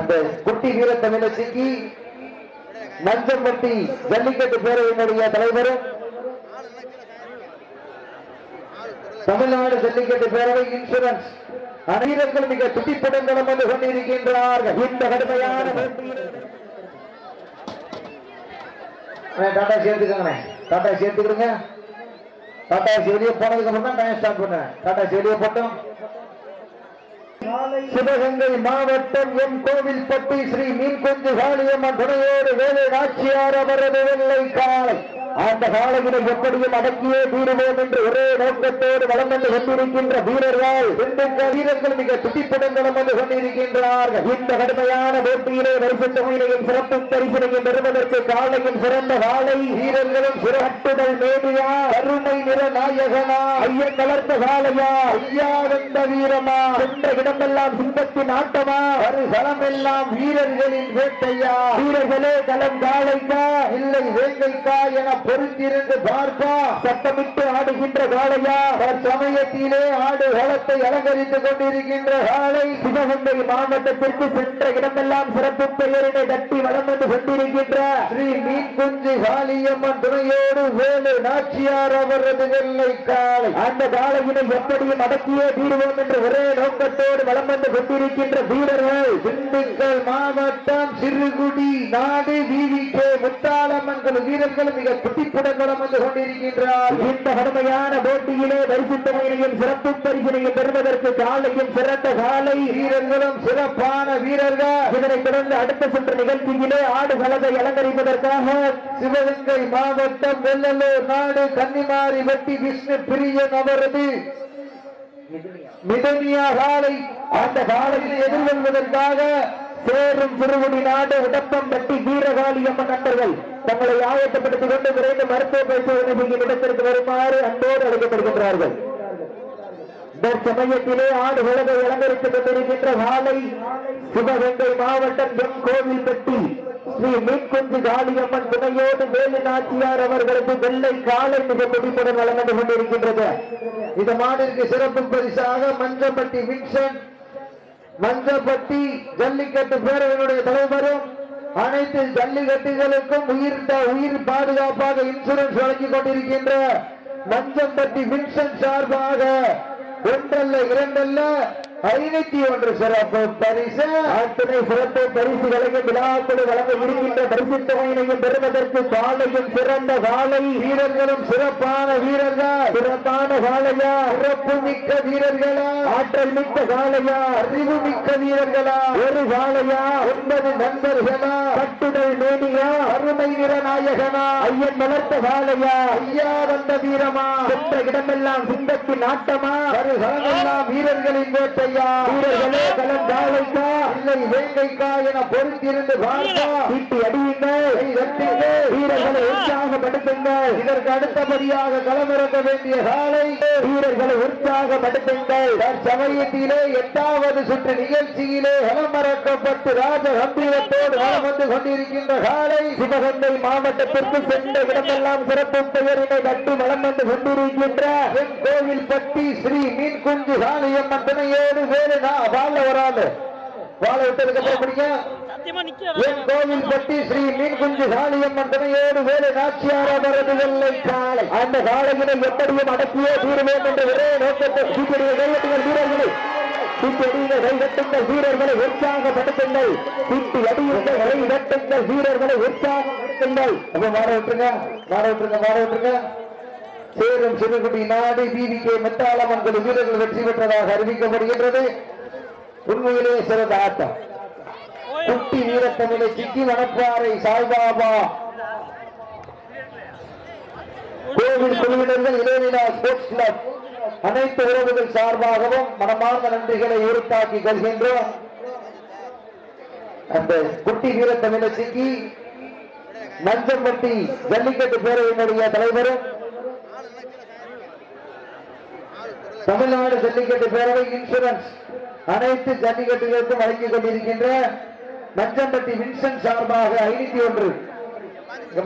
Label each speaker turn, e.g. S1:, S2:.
S1: அந்த குட்டி வீர தமிழச்சிக்கு நஞ்சம்பட்டி ஜல்லிக்கட்டு பேரவையினுடைய தலைவரும் தமிழ்நாடு ஜல்லிக்கட்டு பேரவை இன்சூரன்ஸ். அனைவர்கள் மிக துடிப்புடன் வந்து கொண்டிருக்கின்றார்கள். இந்த கடுமையான டாட்டா அண்ணே, டாட்டா சேர்த்துக்கிறேங்க டாட்டா சேர்த்துக்கிடுங்க வெளியே போனதுக்கு அப்புறம் தான் டைம் ஸ்டார்ட் பண்ணேன் டாட்டா வெளியே போட்டோம். சிவகங்கை மாவட்டம் எம் கோவில்பட்டி ஸ்ரீ மீன்குஞ்சு காளியம்மன் துணையோடு வேலை நாச்சியார் அவரது வெள்ளை காலை. அந்த காலையினை எப்படியும் அடக்கியே தீருவோம் என்று ஒரே நோக்கத்தோடு வளம் வந்து கொண்டிருக்கின்ற வீரர்கள் திண்டுக்கல் வீரர்கள் மிக துடிப்புடன் வளம் வந்து கொண்டிருக்கின்றார்கள். இந்த கடுமையான போட்டியிலே வரிசை தொகையினையும் சிறப்பு பரிசினையும் பெறுவதற்கு காலையின் சிறந்த காலை வீரர்களும் சிறப்புடல் மேடியா கருணை நிற நாயகனா ஐயன் வளர்த்த காலையா ஐயா வந்த வீரமா சென்ற இடமெல்லாம் சிங்கத்தின் ஆட்டமா ஒரு களமெல்லாம் வீரர்களின் வேட்டையா வீரர்களே களம் காலைக்கா இல்லை வேங்கைக்கா என பொறுத்திருந்து பார்ப்பா. சட்டமிட்டு ஆடுகின்ற காளையா. தற்சமயத்திலே ஆடு களத்தை அலங்கரித்துக் கொண்டிருக்கின்ற காலை சிவகங்கை மாவட்டத்திற்கு சென்ற இடமெல்லாம் சிறப்பு பெயரினை தட்டி வளம் வந்து கொண்டிருக்கின்ற ஸ்ரீ மீன் குஞ்சு காளியம்மன் துணையோடு வேலு நாச்சியார் அவரது வெள்ளை காலை அந்த காலையினை எப்படியும் அடக்கியே தீர்வோம் என்று ஒரே நோக்கத்தோடு வளம் வந்து கொண்டிருக்கின்ற வீரர்கள். திண்டுக்கல் மாவட்டம் சிறுகுடி நாடு விவிகே முத்தாளம்மன் வீரர்கள் மிக வந்து கொண்டிருக்கின்றார். இந்த கடுமையான போட்டியிலே பரிசுத்தமையினையும் சிறப்பு பரிசினையும் பெறுவதற்கு காலையும் சிறந்த காலை. வீரர்களும் சிறப்பான வீரர்கள். இதனைத் தொடர்ந்து அடுத்த சுற்று நிகழ்ச்சியிலே ஆடு களத்தை அலங்கரிப்பதற்காக சிவகங்கை மாவட்டம் வெள்ளலூர் நாடு கன்னிமாரி வெட்டி விஷ்ணு பிரியன் அவரது மிதனியா காலை. அந்த காலையில் எதிர்கொள்வதற்காக சேரும் திருவுடி நாடு உடப்பம் பட்டி வீரகாளி அம்மன் நண்பர்கள் தங்களை ஆயத்தப்படுத்திக் கொண்டு விரைந்து மருத்துவ பரிசோதனை இடத்திற்கு வருமாறு அன்போடு அழைக்கப்படுகின்றார்கள். தற்சமயத்திலே ஆடு உலகை அலங்கரித்துக் கொண்டிருக்கின்ற காலை சிவகங்கை மாவட்டம் எம். கோவில்பட்டி ஸ்ரீ மீன்குஞ்சு காளியம்மன் துணையோடு வேலு நாச்சியார் அவர்களுக்கு வெள்ளை காலை மிக முடிப்புடன் வழங்கி கொண்டிருக்கின்றது. இந்த மாநிலக்கு சிறப்பு பரிசாக மஞ்சப்பட்டி வின்சன் மஞ்சப்பட்டி ஜல்லிக்கட்டு பேரவையினுடைய தலைவரும் அனைத்து ஜல்லிக்கட்டுகளுக்கும் உயிர் உயிர் பாதுகாப்பாக இன்சூரன்ஸ் வழங்கிக் கொண்டிருக்கின்ற மஞ்சம்பட்டி வின்சன் சார்பாக ஒன்றல்ல இரண்டல்ல ஐநூத்தி ஒன்று சிறப்பு பரிசு. அத்தனை சிறப்பு பரிசுகளையும் விழாக்களை வழங்க இருக்கின்ற பரிசு தொகையினையும் பெறுவதற்கு காலையும் சிறந்த காலை வீரர்களும் சிறப்பான வீரர்கள். சிறப்பான காலையா சிறப்பு மிக்க வீரர்களா? ஆற்றல் மிக்க காலையா அறிவு மிக்க வீரர்களா? ஒரு காலையா ஒன்பது நண்பர்களா? அருமை நிற நாயகனா ஐயன் வளர்த்த காலையா ஐயா வந்த வீரமா? சென்ற இடமெல்லாம் சிங்கத்தின் ஆட்டமா? ஒரு களமெல்லாம் வீரர்களின் வேட்டையா? வீரர்களே களம் இல்லை வேங்கைக்கா என பொறுத்திருந்து பார்த்தா அடியுங்கள். வீரர்களை உற்சாகப்படுத்துங்கள். இதற்கு அடுத்தபடியாக களமிறக்க வேண்டிய காலை வீரர்களை உற்சாகப்படுத்துங்கள். சமயத்திலே எட்டாவது சுற்று நிகழ்ச்சியிலே களமிறக்கப்பட்டு ராஜ கம்பீரத்தோடு வளம் வந்து கொண்டிருக்கின்ற காலை சிவகங்கை மாவட்டத்திற்கு சென்ற இடமெல்லாம் சிறப்பு பெயரினை கட்டி வளம் வந்து கொண்டிருக்கின்ற கோவில் பட்டி ஸ்ரீ மீன் குஞ்சு காளியம்மன் துணையோடு வேறு நான் வாழ வராது வாழ விட்டதுக்கு அப்புறம் என் கோவில் பட்டி ஸ்ரீ மீன் குஞ்சு காளியம்மன் துணையோடு வேறு நாச்சியார் அவரது வெள்ளை காளை அந்த காளையினை எப்படியும் அடக்கியே தீருவோம் என்ற ஒரே நோக்கத்தை சீக்கிரிய கையட்டுங்கள் வீரர்களை. சீக்கிரிய கைதட்டுங்கள் வீரர்களை உற்சாகப்படுத்துங்கள். சீட்டி அடியுங்கள் கைதட்டுங்கள் வீரர்களை உற்சாகப்படுத்துங்கள். அப்ப மாற விட்டுருங்க மாற விட்டுருங்க மாற விட்டுருங்க. சேரும் சிறுகுடி நாடு பிவிகே மெத்தாளமன் வீரர்கள் வெற்றி பெற்றதாக அறிவிக்கப்படுகின்றது. உண்மையிலே சிறந்த ஆட்டம் குட்டி வீரத்தமிழை சிக்கி வனப்பாறை சாய்பாபா. கோவில் குழுவினர்கள் இளைநிலா ஸ்போர்ட்ஸ் கிளப். அனைத்து உறவுகள் சார்பாகவும் மனமார்ந்த நன்றிகளை உறுத்தாக்கி கொள்கின்றோம். அந்த குட்டி வீரத்தமிழை சிக்கி மஞ்சம்பட்டி ஜல்லிக்கட்டு பேரவையினுடைய தலைவரும் தமிழ்நாடு ஜல்லிக்கட்டு பேரவை இன்சூரன்ஸ் அனைத்து ஜல்லிக்கட்டுகளுக்கும் வழங்கிக் கொண்டிருக்கின்ற மஞ்சம்பட்டி வின்சன் சார்பாக ஐநூத்தி ஒன்று. இங்க